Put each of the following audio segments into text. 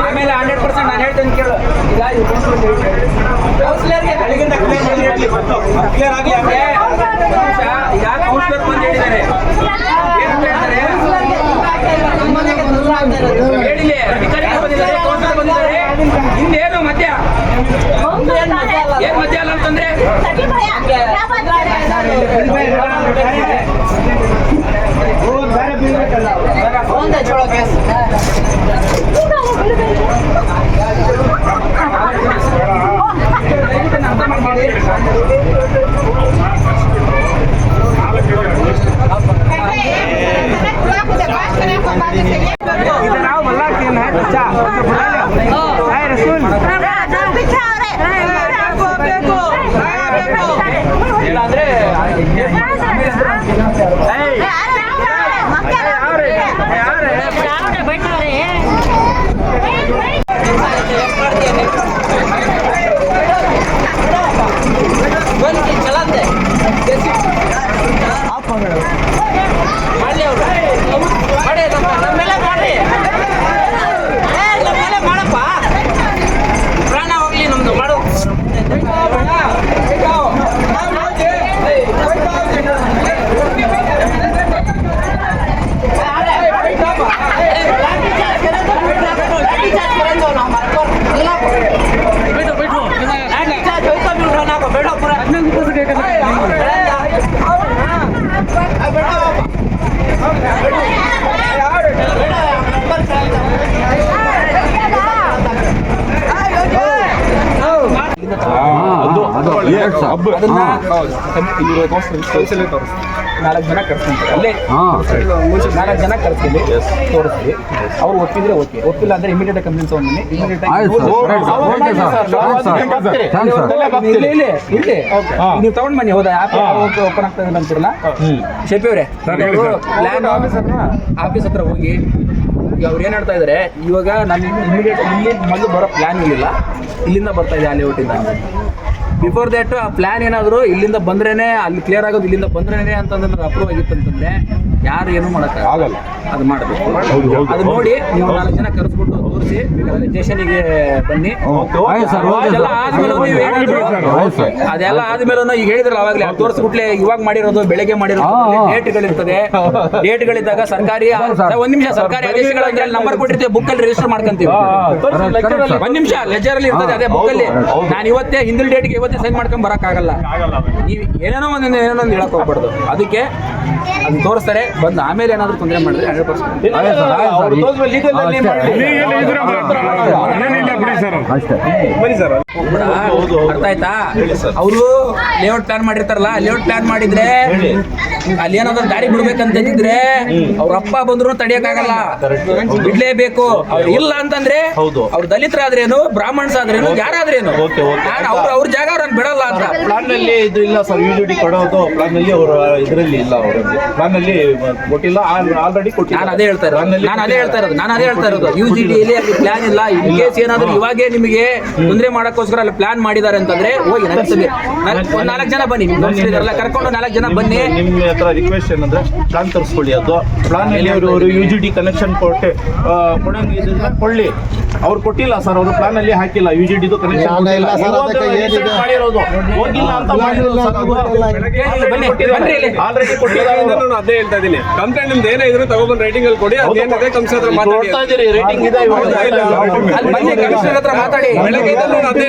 ಆಮೇಲೆ hundred percent ನಾನು ಹೇಳ್ತೇನೆ ಕೇಳು. ಇದು ಕೌನ್ಸಿಲರ್ಗೆ ಅಲ್ಲಿಗಿಂತ ಕ್ಲಿಯರ್ ಆಗಿ ಈಗ ಕೌನ್ಸಿಲರ್ ಬಂದು ಹೇಳಿದ್ದಾರೆ ಹೇಳ್ತಾರೆ? ಹೇಳಿಲ್ಲ ಅಧಿಕಾರಿಗಳು ಬಂದಿದ್ದಾರೆ ಕೌನ್ಸಿಲರ್ ಬಂದಿದ್ದಾರೆ. ಹಿಂದೇನು ಮಧ್ಯ? ಏನ್ ಮಧ್ಯ ಅಲ್ಲ ಅಂತಂದ್ರೆ ನಾವು ಮಲ್ಲಾಡ್ತೀನಿ ರಸೂಲ್ ಇಲ್ಲ ಅಂದ್ರೆ ಮಾಡ್ಲಿ ಅವ್ರು ಮಾಡಿ ನಮ್ಮ ನಮ್ಮೆಲ್ಲ ಮಾಡ್ರಿ ಏ, ನಮ್ಮೆಲ್ಲ ಮಾಡಪ್ಪ ಪ್ರಾಣ ಹೋಗ್ಲಿ ನಮ್ದು ಮಾಡು ಬೇಡ ಪೂರ ಅದನ್ನ ನಾಲ್ಕು ಜನ ಕರ್ಸ್ಕೊಂತಾರೆ. ಅಲ್ಲೇ ನಾಲ್ಕು ಜನ ಕರ್ಸ್ಕೊಂಡು ತೋರಿಸ್ತೀವಿ ಅವ್ರು ಒಪ್ಪಿದ್ರೆ ಓಕೆ ಒಪ್ಪಿಲ್ಲ ಅಂದ್ರೆ ಇಮಿಡಿಯೇಟ್ ಕಂಪ್ಲೇಂಟ್ ತಗೊಂಡಿನಿ ಇಮಿಡಿಯೇಟ್ ಆಯ್ತು ಸರ್. ಇಲ್ಲಿ ಇಲ್ಲಿ ಇಲ್ಲಿ. ನೀವು ತಗೊಂಡ್ ಬನ್ನಿ ಹೌದಾ ಆಪ್ ಓಪನ್ ಆಗ್ತಾ ಇಲ್ಲ ಅಂತಿರಲ್ಲ? ಅವರೇ. ಆಫೀಸ್ ಹತ್ರ ಹೋಗಿ. ಈಗ ಅವ್ರು ಏನ್ ಹೇಳ್ತಾ ಇದ್ದಾರೆ ಇವಾಗ ನಾನು ಇಮಿಡಿಯೇಟ್ ಇಲ್ಲಿ ಮೊದಲು ಬರೋ ಪ್ಲಾನ್ ಇರಲಿಲ್ಲ ಇಲ್ಲಿಂದ ಬರ್ತಾ ಇದೆ ಅಲ್ಲಿ ಒಟ್ಟಿಂದ ಬಿಫೋರ್ ದಟ್ ಆ ಪ್ಲಾನ್ ಏನಾದ್ರು ಇಲ್ಲಿಂದ ಬಂದ್ರೇನೆ, ಅಲ್ಲಿ ಕ್ಲಿಯರ್ ಆಗೋದು ಇಲ್ಲಿಂದ ಬಂದ್ರೇನೆ ಅಂತಂದ್ರೆ ಅಪ್ರೂವ್ ಆಗಿತ್ತು ಅಂತಂದ್ರೆ ಯಾರು ಏನು ಮಾಡೋಕ್ಕಾಗಲ್ಲ. ಅದು ಮಾಡಬೇಕು. ಅದು ನೋಡಿ ನೀವು ನಾಲ್ಕು ಜನ ಕರೆಸ್ಬಿಟ್ಟು ತೋರಿಸಿ ಸ್ಟೇಷನಿಗೆ ಬನ್ನಿ. ಅದೆಲ್ಲ ಸರ್. ಆದ್ಮೇಲೆ ಈಗ ಹೇಳಿದ್ರಲ್ಲ ಅವಾಗಲೇ ತೋರಿಸ್ಬಿಟ್ಲೆ ಇವಾಗ ಮಾಡಿರೋದು ಬೆಳಗ್ಗೆ ಮಾಡಿರೋದು. ಡೇಟ್ಗಳಿರ್ತದೆ. ಡೇಟ್ಗಳಿದ್ದಾಗ ಸರ್ಕಾರಿ ಸರ್. ಒಂದ್ ನಿಮಿಷ ಸರ್ಕಾರಿ ಆದೇಶಗಳು ಅಂದ್ರೆ ನಂಬರ್ ಕೊಟ್ಟಿರ್ತೀವಿ ಬುಕ್ ಅಲ್ಲಿ ರಿಜಿಸ್ಟರ್ ಮಾಡ್ಕೊಂತೀವಿ. ಒಂದ್ ನಿಮಿಷ ಲೆಜರ್ ಅಲ್ಲಿ ಇರ್ತದೆ ಅದೇ ಬುಕ್ ಅಲ್ಲಿ. ನಾನು ಇವತ್ತೇ ಹಿಂದಿನ ಡೇಟ್ಗೆ ಇವತ್ತೇ ಸೈನ್ ಮಾಡ್ಕೊಂಡ್ ಬರಕ್ ಆಗಲ್ಲ. ನೀವು ಏನೇನೋ ಒಂದೊಂದು ಏನೇನೋ ಒಂದು ಹೇಳಕ್ ಹೋಗ್ಬಾರ್ದು. ಅದಕ್ಕೆ ಅದನ್ನ ತೋರಿಸ್ತಾರೆ ಬಂದು ಆಮೇಲೆ ಏನಾದ್ರು ತೊಂದರೆ ಮಾಡಿದ್ರೆ ಹಂಡ್ರೆಡ್ ಪರ್ಸೆಂಟ್ ಆಯ್ತು ಸರ್, ಆಯ್ತು ಸರ್. ಅರ್ಥ ಆಯ್ತಾ? ಅವರು ಲೇಔಟ್ ಪ್ಲಾನ್ ಮಾಡಿರ್ತಾರಲ್ಲ ಲೇಔಟ್ ಪ್ಲಾನ್ ಮಾಡಿದ್ರೆ ಅಲ್ಲಿ ಏನಾದ್ರು ದಾರಿ ಬಿಡ್ಬೇಕಂತ ಇದ್ರೆ ಅವ್ರ ಅಪ್ಪ ಬಂದ್ರು ತಡಿಯಕ್ಕಾಗಲ್ಲ. ಬಿಡ್ಲೇಬೇಕು. ಅವ್ರು ಇಲ್ಲ ಅಂತಂದ್ರೆ ಅವ್ರು ದಲಿತರಾದ್ರೇನು ಬ್ರಾಹ್ಮಣ್ಸ್ ಆದ್ರೇನು ಯಾರಾದ್ರೇನು. ನಾನು ಅವ್ರ ಅವ್ರ ಜಾಗ ಅವ್ರನ್ನ ಬಿಡಲ್ಲ ಅಂತ. ಪ್ಲಾನ್ನಲ್ಲಿ ಇದು ಇಲ್ಲ ಸರ್. ಯು ಡಿ ಕೊಡೋದು ಪ್ಲಾನ್ನಲ್ಲಿ ಅವರ ಇದರಲ್ಲಿ ಇಲ್ಲ ಅವರಲ್ಲಿ ಪ್ಲಾನ್ನಲ್ಲಿ ಕೊಟ್ಟಿಲ್ಲ. ಆಲ್ರೆಡಿ ನಾನು ಅದೇ ಹೇಳ್ತಾ ಇರೋದು. ನಾನು ಅದೇ ಹೇಳ್ತಾ ಇರೋದು. ನಾನು ಅದೇ ಹೇಳ್ತಾ ಇರೋದು. ಯು ಜಿ ಡಿ ಅಲ್ಲಿ ಪ್ಲಾನ್ ಇಲ್ಲ. ಇನ್ ಕೇಸ್ ಏನಾದ್ರು ಇವಾಗೇ ನಿಮಗೆ ತೊಂದರೆ ಮಾಡಕ್ಕೋಸ್ಕರ ಅಲ್ಲಿ ಪ್ಲಾನ್ ಮಾಡಿದ್ದಾರೆ ಅಂತಂದ್ರೆ ಹೋಗಿ ನಗ್ಸಲಿ ಒಂದ್ ನಾಲ್ಕು ಜನ ಬನ್ನಿ ಕರ್ಕೊಂಡು ನಾಲ್ಕು ಜನ ಬನ್ನಿ. ನಿಮ್ಮ ಹತ್ರ ರಿಕ್ವೆಸ್ಟ್ ಏನಂದ್ರೆ ಪ್ಲಾನ್ ತರಿಸ್ಕೊಳ್ಳಿ ಅದು. ಪ್ಲಾನ್ ಅಲ್ಲಿ ಅವರು ಅವರು ಯು ಜಿ ಡಿ ಕನೆಕ್ಷನ್ ಕೊಟ್ಟೆ ಕೊಳ್ಳಿ ಅವ್ರು ಕೊಟ್ಟಿಲ್ಲ ಸರ್ ಅವರು ಪ್ಲಾನ್ ಅಲ್ಲಿ ಹಾಕಿಲ್ಲ. ಯು ಜಿ ಡಿದು ಕನೆಕ್ಷನ್ ಇಲ್ಲ sir, ಅದಕ್ಕೆ ಏನಿದೆ? ಮಾಡಿರೋದು? ಹೋಗಿಲ್ಲ ಅಂತ ಆಲ್ರೆಡಿ ಕೊಟ್ಟಿದ್ದಾರೆ. ನಾನು ಅದೇ ಹೇಳ್ತಾ ಇದೀನಿ ಕಂಪ್ಲೇಂಟ್ ನಿಮ್ದು ಏನೇ ಇದ್ರು ತಗೊಬಂದು ರೈಟಿಂಗ್ ಅಲ್ಲಿ ಕೊಡಿ ಅದೇನಿದೆ ಕಂಪ್ಸ್ ಹತ್ರ ಮಾತಾಡಿ ರೇಟಿಂಗ್ ಇದೆ. ಅಲ್ಲಿ ಬನ್ನಿ ಕಮಿಷನರ್ ಹತ್ರ ಮಾತಾಡಿ. ಬೆಳಗ್ಗೆ ನಾನು ಅದೇ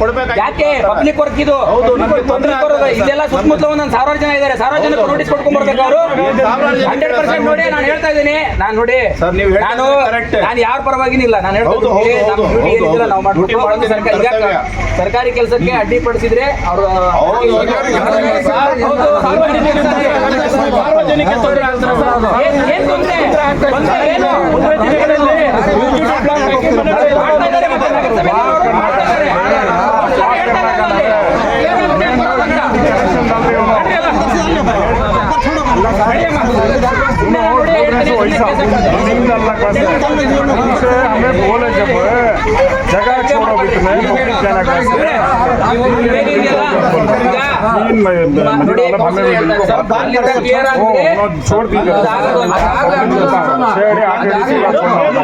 ಕೊಡ್ಬೇಕು. ಯಾಕೆ? ಪಬ್ಲಿಕ್ ವರ್ಕ್ ಇದು. ಇಲ್ಲೆಲ್ಲ ಸುತ್ತಮುತ್ತಲ ಒಂದೊಂದು ಸಾವಿರಾರು ಜನ ಇದ್ದಾರೆ. ಸಾವಿರಾರು ಜನ ನೋಟಿಸ್ ಬರ್ಬೇಕು ಅವರು. ಜನ ಹಂಡ್ರೆಡ್ ಪರ್ಸೆಂಟ್ ನೋಡಿ ನಾನು ಹೇಳ್ತಾ ಇದ್ದೀನಿ. ನಾನು ನೋಡಿ ನಾನು. ನಾನು ಯಾರ ಪರವಾಗಿನಿಲ್ಲ. ನಾನು ಹೇಳ್ತಾ ಹೌದು, ಹೌದು, ಇದ್ದೀನಿ ನಾವು ಸರ್ಕಾರ. ಕೆಲಸಕ್ಕೆ ಅಡ್ಡಿಪಡಿಸಿದ್ರೆ ಅವರು ಹೌದು, ಸಾರ್ವಜನಿಕ ತೊಂದರೆ. ಏನ್? ನಡ್ರಿ ಅಲ್ಲ. ನಡಿಯಮ್ಮ. ಸುಮ್ನೆ ನೋಡಿ ಹೇಳ್ತೀನಿ. अल्लाह का से हमें बोले जब जगह छोड़ो बीच में पब्लिक जाना कैसे तीन मंदिर वाला हमें भी ओ उन्होंने छोड़ दी छेड़े आगे किसी का छोड़ना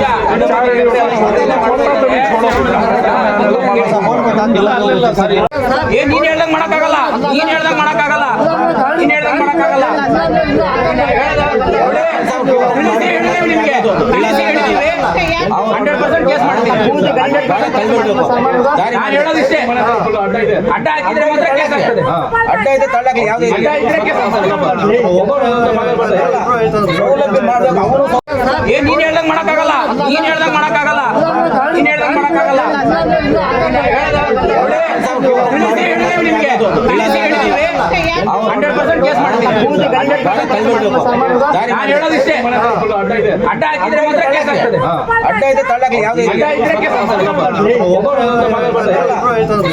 चार अड़ी वाला छोड़ना तो भी छोड़ो ಏನ್ ನೀನ್ ಹೇಳ್ದಂಗ್ ಮಾಡಕ್ಕಾಗಲ್ಲ ನೀನ್ ಹೇಳ್ದಂಗ್ ಮಾಡಕ್ಕಾಗಲ್ಲ ನೀನ್ ಹೇಳ್ದಂಗ್ ಮಾಡಕ್ಕಾಗಲ್ಲ ಅಡ್ಡ ಹಾಕಿದ್ರೆ ಮಾತ್ರ ಕೇಸ್ ಆಗ್ತದೆ. ಅಡ್ಡ ಇದೆ ತಳ್ಳಾಗ್ಲಿ ಯಾವ್ದು ಅಡ್ಡ ಇದ್ರೆ ಕೇಸ್ ಆಗ್ತದೆ. ಏನ್ ನೀನ್ ಹೇಳ್ದಂಗ್ ಮಾಡಕ್ಕಾಗಲ್ಲ. ನೀನ್ ಹೇಳ್ದಂಗ್ ಮಾಡಕ್ಕಾಗಲ್ಲ. ನೀನ್ ಹೇಳ್ದಂಗ್ ಮಾಡಕ್ಕಾಗಲ್ಲ ಹಂಡ್ರೆಡ್ ಪರ್ಸೆಂಟ್ ಕೇಸ್ ಮಾಡ್ತೀನಿ ನಾನು ಹೇಳೋದಿಷ್ಟೇ ಅಡ್ಡ ಹಾಕಿದ್ರೆ ಮಾತ್ರ ಕೇಸ್ ಆಗ್ತದೆ ಅಡ್ಡ ಇದೆ ತಳ್ಳಾಗ್ಲಿ ಯಾವ್ದು ಅಡ್ಡ ಇದ್ರೆ ಕೇಸ್ ಆಗ್ತದೆ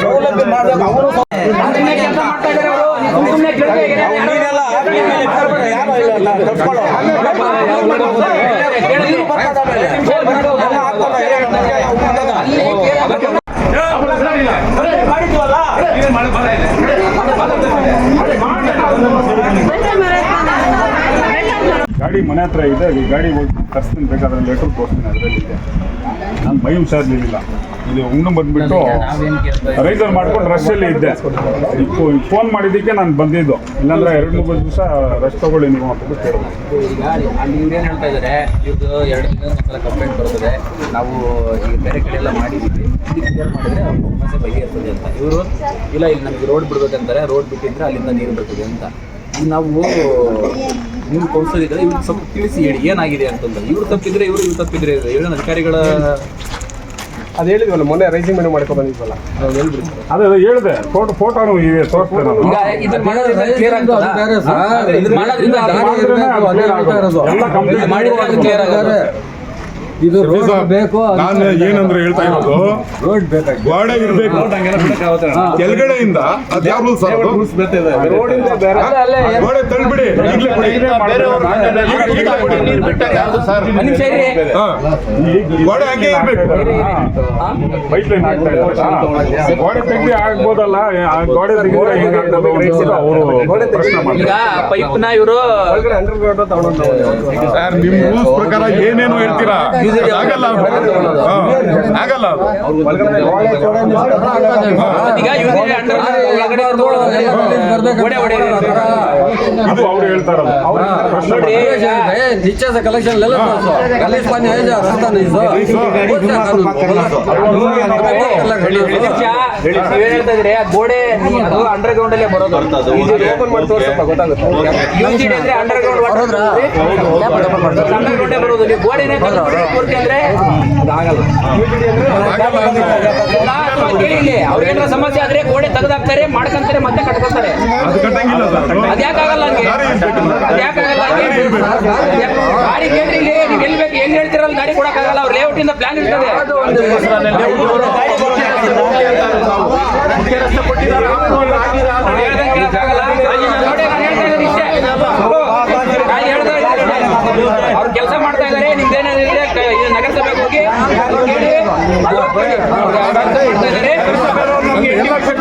ಸೌಲಭ್ಯ ಮಾಡ್ಬೇಕು ಅವರು ಸುಮ್ನೆ ಕೆಲ್ಸ ಮಾಡ್ತಾ ಇದಾರೆ ಅವರು. ಸುಮ್ನೆ ಕೇಳ್ತಾ ಇದ್ದೀರಾ? ಯಾರು ಇಲ್ಲ ತಪ್ಕೊಳ್ಳೋ ಗಾಡಿ ಮನೆ ಹತ್ರ ಇದೆ, ಈ ಗಾಡಿ ಹೋಗಿ ತರಿಸ್ತೀನಿ, ಬೇಕಾದ್ರೆ ಲೆಟ್ರ್ ಕೊಡ್ತೀನಿ ಅದರಲ್ಲಿ. ಇದೆ ನಾನು ಮೈ ಹುಷಾರ್ಲಿಲ್ಲ ಇದು ಉಣ್ಣು ಬಂದ್ಬಿಟ್ಟು ರೈಸರ್ ಮಾಡ್ಕೊಂಡು ರಶಲ್ಲಿ ಇದ್ದೆ. ಫೋನ್ ಮಾಡಿದ್ದಕ್ಕೆ ನಾನು ಬಂದಿದ್ದು. ಇಲ್ಲಾಂದ್ರೆ ಎರಡು ಮೂರು ದಿವಸ ರಶ್ ತಗೊಳ್ಳಿ ನೀವು ಅಂತ ಕೇಳಿದೆ. ಅಲ್ಲಿ ಇವ್ರೇನ್ ಹೇಳ್ತಾ ಇವ್ರದ್ದು ಎರಡು ದಿನ ಕಂಪ್ಲೇಂಟ್ ಬರ್ತದೆ. ನಾವು ಈಗ ಬೇರೆ ಕಡೆ ಎಲ್ಲ ಮಾಡಿದ್ದೀವಿ. ಇಲ್ಲಿ ಕ್ಲಿಯರ್ ಮಾಡಿದ್ರೆ ಸಮಸ್ಯೆ ಅಂತ. ಇವರು, ಇಲ್ಲ, ಇಲ್ಲಿ ನಮಗೆ ರೋಡ್ ಬಿಡ್ಬೇಕಂತಾರೆ ರೋಡ್ ಬಿಟ್ಟಿದ್ರೆ ಅಲ್ಲಿಂದ ನೀರು ಬರ್ತದೆ ಅಂತ. ಈಗ ನಾವು ಕೌನ್ಸಿಲ್ ಇದ್ದಾರೆ ಇವ್ರಿಗೆ ಸ್ವಲ್ಪ ತಿಳಿಸಿ ಹೇಳಿ ಏನಾಗಿದೆ ಅಂತಂದ್ರೆ ಇವ್ರು ತಪ್ಪಿದ್ರೆ ಇವರು ಇವ್ರು ತಪ್ಪಿದ್ರೆ ಇವ್ರೇನು ಅಧಿಕಾರಿಗಳ ಅದು ಹೇಳಿದ್ವಲ್ಲ ಮೊನ್ನೆ ರೈಸಿಂಗ್ ಮೆನು ಮಾಡ್ಕೊಂಡು ಬಂದಿದ್ವಲ್ಲ. ನಾವು ಅದೇ ಅದೇ ಹೇಳಿದೆ ಫೋಟೋ ಫೋಟೋನು ಇವೆ ತೋರಿಸ್ತೇನೆ ನಾನು. ಎಲ್ಲ ಕಂಪ್ಲೀಟ್ ಮಾಡಿದ್ರೆ ಅದು ಆಗುತ್ತೆ ಇದು ರೋಡ್ ಬೇಕು ನಾನು ಏನಂದ್ರೆ ಹೇಳ್ತಾ ಇರೋದು? ರೋಡ್ ಬೇಕಾಗಿ ಗೋಡೆ ಇರ್ಬೇಕು. ಕೆಳಗಡೆಯಿಂದ ಅದ್ ಯಾವ ರೂಲ್ಸ್ ಗೋಡೆ ತಳ್ಬಿಡಿ. ಗೋಡೆ ಹಂಗೆ ಇರಬೇಕು. ಪೈಪ್ ಲೈನ್ ಆಗ್ತಾ ಇದೆ ಗೋಡೆ ತೆಗ್ದು ಆಗ್ಬೋದಲ್ಲ? ಆ ಗೋಡೆ ಈಗ ಪೈಪ್ ಪೈಪ್ನ ಇವರು ಸರ್ ನಿಮ್ ರೂಲ್ಸ್ ಪ್ರಕಾರ ಏನೇನು ಹೇಳ್ತೀರಾ? ಆಗಲ್ಲ ಆಗಲ್ಲ ಕಲೆಕ್ಷನ್ ಎಲ್ಲ ಕಲೇಶ್ ಪಾಂಡೆ ಗೋಡೆ ಅದು ಅಂಡರ್ ಗ್ರೌಂಡ್ ಅಲ್ಲೇ ಬರೋದು ಓಪನ್ ಮಾಡಿ ಗೊತ್ತಾಗುತ್ತೆ ಅಂಡರ್ ಗ್ರೌಂಡ್ ಅಂಡರ್ ಬರೋದು ಗೋಡೆನೇ ಪೂರ್ತಿ ಅಂದ್ರೆ ಕೇಳಿ ಸಮಸ್ಯೆ ಆದ್ರೆ ಗೋಡೆ ತೆಗೆದಾಕ್ತಾರೆ ಮಾಡ್ಕೊಂತಾರೆ ಮತ್ತೆ ಕಟ್ಕೊಂತಾರೆ. ಅದ್ಯಾಕಾಗಲ್ಲ. ಅದ್ಯಾಕಾಗಲ್ಲ ಗಾಡಿ ಕೇಳಿ ಇಲ್ಲಿ ನೀವು ಎಲ್ಲಿ ಬೇಕು ಎಲ್ಲಿ ಹೇಳ್ತಿರಲ್ಲ ಗಾಡಿ ಕೊಡಕ್ಕಾಗಲ್ಲ ಅವ್ರ ಲೇಔಟ್ ಇಂದ ಪ್ಲಾನ್ ಇರ್ತದೆ. like to